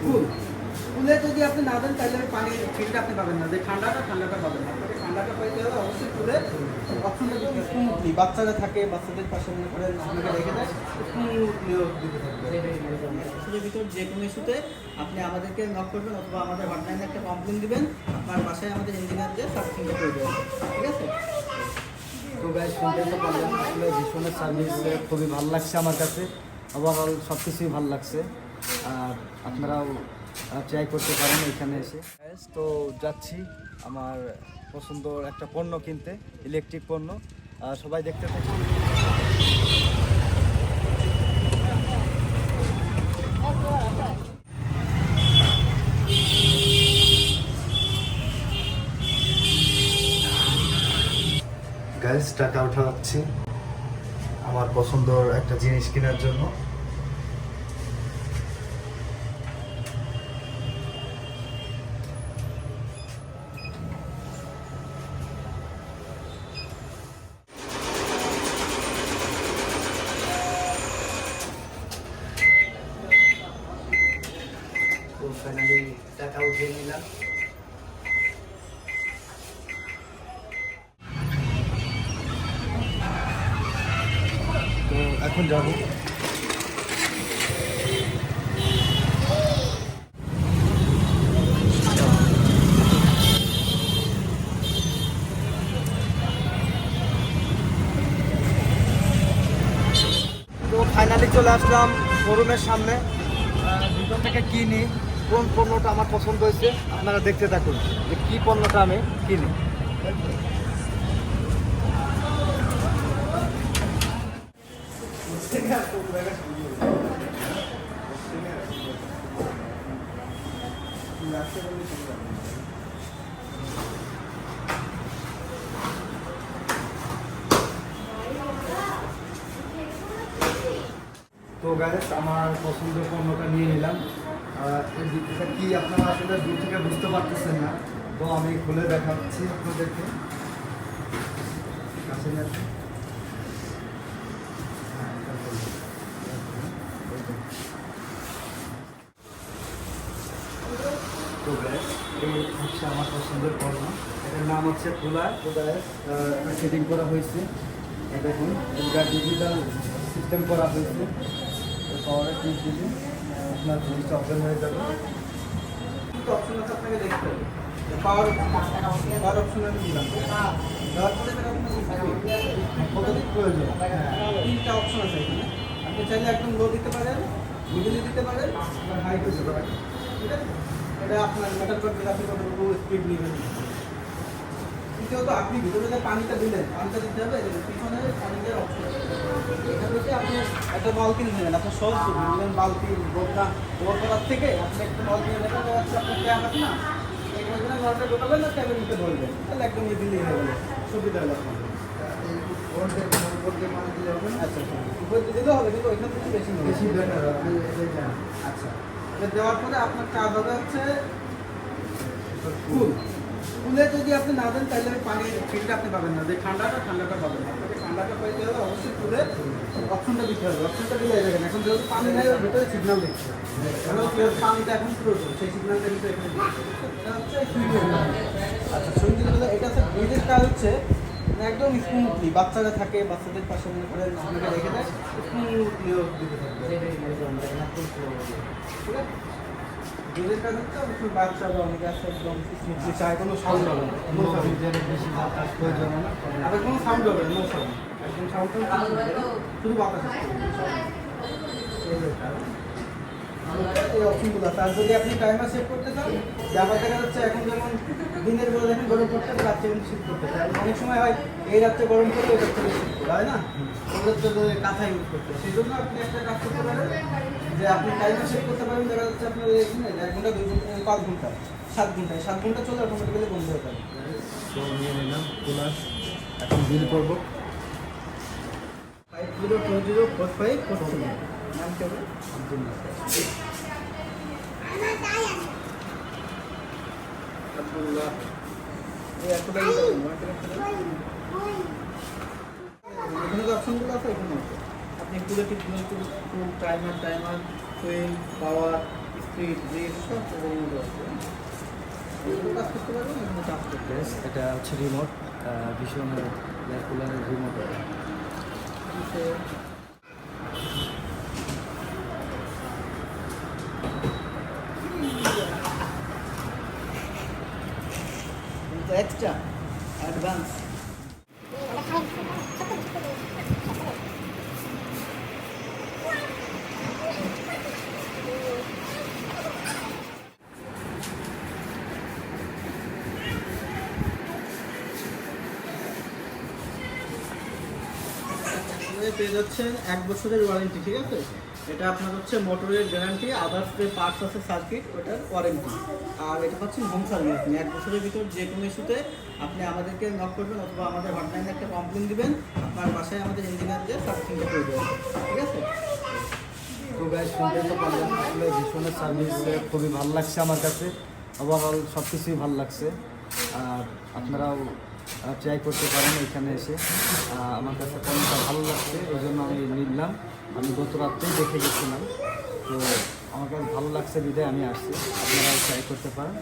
কুল কুলে যদি আপনি না দেন তাহলে পানির ফিলটা আপনি পাবেন না। যে ঠান্ডাটা ঠান্ডাটা পাবেন না। ঠান্ডাটা পাইতে হলে অবশ্যই কুলে অপশনটা যদি স্মুথলি বাচ্চারা থাকে বাচ্চাদের পাশে মনে করেন আপনাকে রেখে দেয় স্মুথলিও দিতে থাকবে ভিতর যে কোনো ইস্যুতে আপনি আমাদেরকে নক করবেন অথবা আমাদের হটলাইনে একটা কমপ্লেন দিবেন আপনার বাসায় আমাদের ইঞ্জিনিয়ারদের সার্ভিসিংটা করে দেবেন। ঠিক আছে? তো গাইজ শুনতে তো পারলেন আসলে ভীষণের সার্ভিস খুবই ভালো লাগছে আমার কাছে। ওভারঅল সব কিছুই ভালো লাগছে। আর আপনারাও ট্রাই করতে পারেন এখানে এসে। তো যাচ্ছি আমার পছন্দর একটা পণ্য কিনতে ইলেকট্রিক পণ্য। সবাই দেখতে গাইজ টাকা উঠাচ্ছি। আমার পছন্দর একটা জিনিস কেনার জন্য। তো ফাইনালি টাকা উঠিয়ে নিলাম। তো এখন যাব। তো ফাইনালি চলে আসলাম শোরুমের সামনে। ভিতর থেকে কিনি কোন পণ্যটা আমার পছন্দ হয়েছে আপনারা দেখতে থাকুন যে কী পণ্যটা আমি কিনি। তো গাইস আমার পছন্দের পণ্যটা নিয়ে নিলাম। এটা কি আপনারা আসলে দূর থেকে বুঝতে পারতেছেন না? তো আমি খুলে দেখাচ্ছি আপনাদেরকে। কাছে। তো guys, এই হচ্ছে আমার পছন্দের পণ্য এটার নাম হচ্ছে কুলার তো সেটিং করা হয়েছে। দেখুন ডিজিটাল সিস্টেম করা হয়েছে। পাওয়ারে টিপ দিলে আপনার জিনিসটা ওপেন হয়ে যাবে। অপশন আছে আপনাকে দেখতে হবে। পাওয়ার অপশন পরে প্রয়োজন? অপশন আছে এখানে। আপনি চাইলে একদম লো দিতে পারেন দিতে পারেন দিতে পারেন। ঠিক আছে? এটা আপনার স্পিড নেবেন। আপনি ভিতরে যে পানিটা দিলেন, পানিটা দিতে হবে পিছনে পানির অপশন একটা বালতি নেবেন আপনার সহজ নেবেন বালতি বোতলা ওর করার থেকে আপনি একটা বালতি নেবেন দেখা যাচ্ছে আপনার ট্যাপ আছে না? নলটা ঢোকাবেন না ট্যাপের নিচে ধরবেন তাহলে একদম দিলেই হয়ে গেল। সুবিধা হলো আচ্ছা আচ্ছা। দিলেও হবে কিন্তু ওইখান থেকে বেশি বেশি আচ্ছা। দেওয়ার পরে আপনার কাজ হবে হচ্ছে কুল কুলে যদি আপনি না দেন, তাহলে পানির ফিলটা আপনি পাবেন না। যে ঠান্ডাটা ঠান্ডাটা পাবেন না। আপনাকে ঠান্ডাটা পাইতে হলে অবশ্যই কুলে অপশনটা দিতে হবে। অপশনটা দিলে দেখেন এখন যেহেতু পানি নেই, ওর ভিতরে সিগন্যাল দিচ্ছে ওর পানিটা এখন প্রয়োজন সেই সিগন্যালটা কিন্তু এখানে আচ্ছা দিলে এটা হচ্ছে ব্রিজের কাজ হচ্ছে মানে একদম স্মুথলি বাচ্চারা থাকে, বাচ্চাদের পাশে মনে করেন রেখে দেয় স্মুথলিও দিতে থাকবে ঠিক আছে? অবশ্যই বাচ্চা বা অনেকে আছে একদম স্মুথলি চায় কোনো সাউন্ড হবে না। কোনো সাউন্ড বেশি বাতাস প্রয়োজন না আবার কোনো সাউন্ড হবে নো সাউন্ড। একদম সাউন্ড শুধু বাতাস এই অপশনগুলো আছে যদি আপনি টাইমার সেট করতে চান আবার দেখা যাচ্ছে এখন যেমন দিনের বেলা দেখেন গরম হবে রাত্রে কিন্তু শীত করতে চান অনেক সময় হয় এই রাত্রে গরম করতে ওই রাত্রে শীত করতে হয় না? ওদের তো কাঁথা ইউজ করতে সেই জন্য আপনি একটা কাজ করতে পারেন যে আপনি টাইমার সেট করতে পারেন দেখা যাচ্ছে আপনার এখানে এক ঘণ্টা দুই ঘণ্টা পাঁচ ঘণ্টা সাত ঘন্টায় সাত ঘণ্টা চলে অটোমেটিক্যালি বন্ধ হয়ে যাবে। তো নিয়ে নিলাম কুলার এখন বিল করব। Five zero two zero four five four নাম কি হবে আব্দুল্লাহ এই এতটাই এখানে যে অপশনগুলো আছে আছে আপনি দেখে টুল টাইমার টাইমার সুইং পাওয়ার ফ্রিজ ব্রিজ সব আছে এগুলো করতে এটা হচ্ছে রিমোট এয়ার কুলারের রিমোট extra advance. অ্যাডভান্স আপনি পেয়ে যাচ্ছেন এক বছরের ওয়ারেন্টি, ঠিক আছে? এটা আপনার হচ্ছে মোটরের গ্যারান্টি, আদার্স যে পার্টস আছে সার্কিট ওটার ওয়ারেন্টি আর এটা পাচ্ছেন হোম সার্ভিস আপনি এক বছরের ভিতর যে কোনো ইস্যুতে আপনি আমাদেরকে নক করবেন অথবা আমাদের হটলাইনে একটা কমপ্লেন দিবেন, আপনার বাসায় আমাদের ইঞ্জিনিয়ার দিয়ে সার্ভিসিংটা করে দেবেন, ঠিক আছে? ভীষণের সার্ভিস খুবই ভালো লাগছে আমার কাছে। ওভারঅল সব কিছুই ভালো লাগছে। আর আপনারাও ট্রাই করতে পারেন এখানে এসে। আমার কাছে পণ্যটা ভালো লাগছে, এই জন্য আমি নিলাম। আমি গত রাত্রেই দেখে গেছিলাম। তো আমার কাছে ভালো লাগছে বিদায়, আমি আসছি। আপনারা ট্রাই করতে পারেন।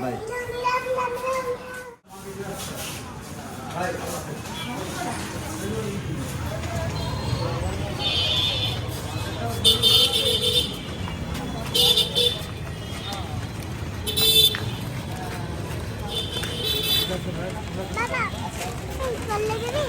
বাই চলে যাবি